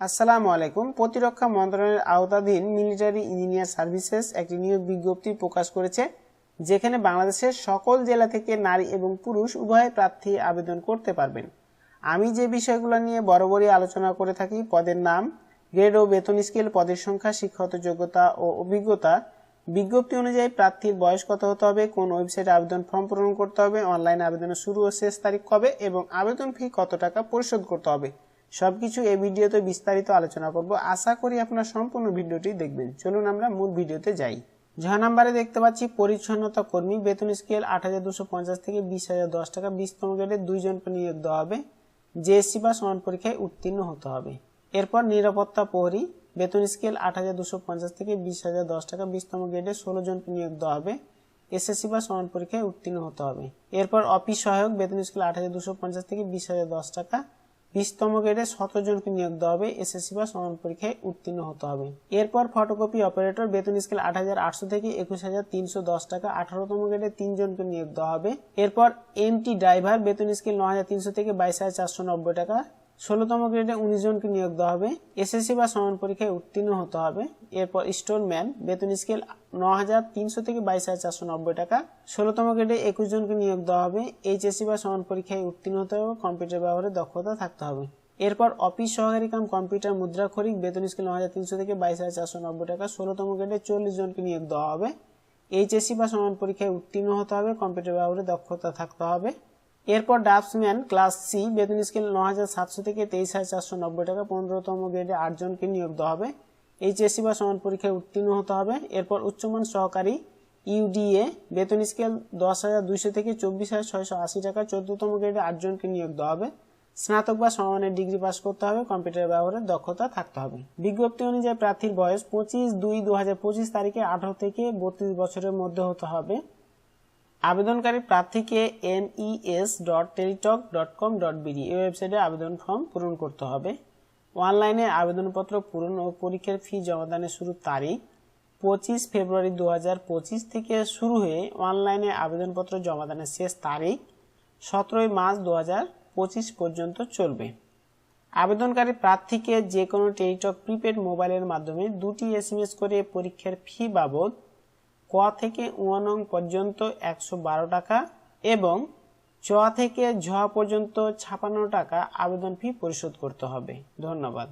আসসালামু আলাইকুম। প্রতিরক্ষা মন্ত্রণালয়ের আওতাধীন মিলিটারি ইঞ্জিনিয়ার সার্ভিসেস একটি নিয়োগ বিজ্ঞপ্তি প্রকাশ করেছে, যেখানে বাংলাদেশের সকল জেলা থেকে নারী এবং পুরুষ উভয় প্রার্থী আবেদন করতে পারবেন। আমি যে বিষয়গুলো নিয়ে বরাবরই আলোচনা করে থাকি, পদের নাম, গ্রেড ও বেতন স্কেল, পদের সংখ্যা, শিক্ষাগত যোগ্যতা ও অভিজ্ঞতা, বিজ্ঞপ্তি অনুযায়ী প্রার্থীর বয়স কত হতে হবে, কোন ওয়েবসাইটে আবেদন ফর্ম পূরণ করতে হবে, অনলাইন আবেদনের শুরু ও শেষ তারিখ কবে, এবং আবেদন ফি কত টাকা পরিশোধ করতে হবে। সবকিছু এই ভিডিওতে বিস্তারিত আলোচনা করব। আশা করি আপনারা সম্পূর্ণ ভিডিওটি দেখবেন। চলুন আমরা মূল ভিডিওতে যাই। ছ নাম্বারে দেখতে পাচ্ছি, পরিচ্ছন্নতা কর্মী, বেতন স্কেল আট হাজার দুশো পঞ্চাশ থেকে বিশ হাজার দশ টাকা। বিশতম গ্রেডে দুইজনকে নিয়োগ দেওয়া হবে। জেএসসি বা সমান পরীক্ষায় উত্তীর্ণ হতে হবে। এরপর নিরাপত্তা প্রহরী, বেতন স্কেল আট হাজার দুশো পঞ্চাশ থেকে বিশ হাজার দশ টাকা। বিশতম গ্রেডে ষোলো জনকে নিয়োগ দেওয়া হবে। এসএসসি বা সমান পরীক্ষায় উত্তীর্ণ হতে হবে। এরপর অফিস সহায়ক, বেতন স্কেল আট হাজার দুশো পঞ্চাশ থেকে বিশ হাজার দশ টাকা। বিশতম গ্রেডে শতজনকে জনকে নিয়োগ দেওয়া হবে, এসএসসি বা সমান পরীক্ষায় উত্তীর্ণ হতে হবে। এরপর ফটোকপি অপারেটর, বেতন স্কেল আট হাজার আটশো থেকে একুশ হাজার তিনশো দশ টাকা, আঠারোতম গ্রেডে তিনজনকে নিয়োগ দেওয়া হবে। এরপর এমটি ড্রাইভার, বেতন স্কেল ন হাজার তিনশো থেকে বাইশ হাজার চারশো নব্বই টাকা ষোলোতম গ্রেডে উনিশ জনকে নিয়োগ দেওয়া হবে। এসএসসি বা সমান পরীক্ষায় উত্তীর্ণ হতে হবে। এরপর স্টোরম্যান বেতন স্কেল ন হাজার তিনশো থেকে বাইশ হাজার চারশো নব্বই টাকা। ষোলোতম গ্রেডে একুশ জনকে নিয়োগ দেওয়া হবে। এইচএসসি বা সমান পরীক্ষায় উত্তীর্ণ হতে হবে। কম্পিউটার ব্যবহারে দক্ষতা থাকতে হবে। এরপর অফিস সহকারী কাম কম্পিউটার মুদ্রা খরিক বেতন স্কেল ন হাজার তিনশো থেকে বাইশ হাজার চারশো নব্বই টাকা। ষোলোতম গ্রেডে চল্লিশ জনকে নিয়োগ দেওয়া হবে। এইচএসসি বা সমান পরীক্ষায় উত্তীর্ণ হতে হবে। কম্পিউটার ব্যবহারে দক্ষতা থাকতে হবে। এরপর ডাবসম্যান ক্লাস সি বেতন স্কেল ন হাজার সাতশো থেকে তেইশ হাজার চারশো নব্বই টাকা, পনেরোতম গ্রেডে আটজনকে নিয়োগ দেওয়া হবে। এইচএসসি বা সমান পরীক্ষায় উত্তীর্ণ হতে হবে। এরপর উচ্চমান সহকারী ইউডিএ, বেতন স্কেল দশ হাজার দুইশো থেকে চব্বিশ হাজার ছয়শো আশি টাকা, চোদ্দতম গ্রেডে আটজনকে নিয়োগ দেওয়া হবে। স্নাতক বা সমানের ডিগ্রি পাস করতে হবে। কম্পিউটার ব্যবহারের দক্ষতা থাকতে হবে। বিজ্ঞপ্তি অনুযায়ী প্রার্থীর বয়স পঁচিশ দুই দু হাজার পঁচিশ তারিখে আঠারো থেকে বত্রিশ বছরের মধ্যে হতে হবে। আবেদনকারী প্রার্থীকে NES dot Teletalk dot com dot BD এই ওয়েবসাইটে আবেদন ফর্ম পূরণ করতে হবে। অনলাইনে আবেদনপত্র পূরণ ও পরীক্ষার ফি জমাদানের শুরু তারিখ পঁচিশ ফেব্রুয়ারি দু থেকে শুরু হয়ে অনলাইনে আবেদনপত্র জমাদানের শেষ তারিখ সতেরোই মার্চ দু পর্যন্ত চলবে। আবেদনকারী প্রার্থীকে যে কোনো টেলিটক প্রিপেড মোবাইলের মাধ্যমে দুটি এসএমএস করে পরীক্ষার ফি বাবদ ক থেকে ওয়ানং পর্যন্ত একশো বারো টাকা এবং চ থেকে ঝ পর্যন্ত ছাপান্ন টাকা আবেদন ফি পরিশোধ করতে হবে। ধন্যবাদ।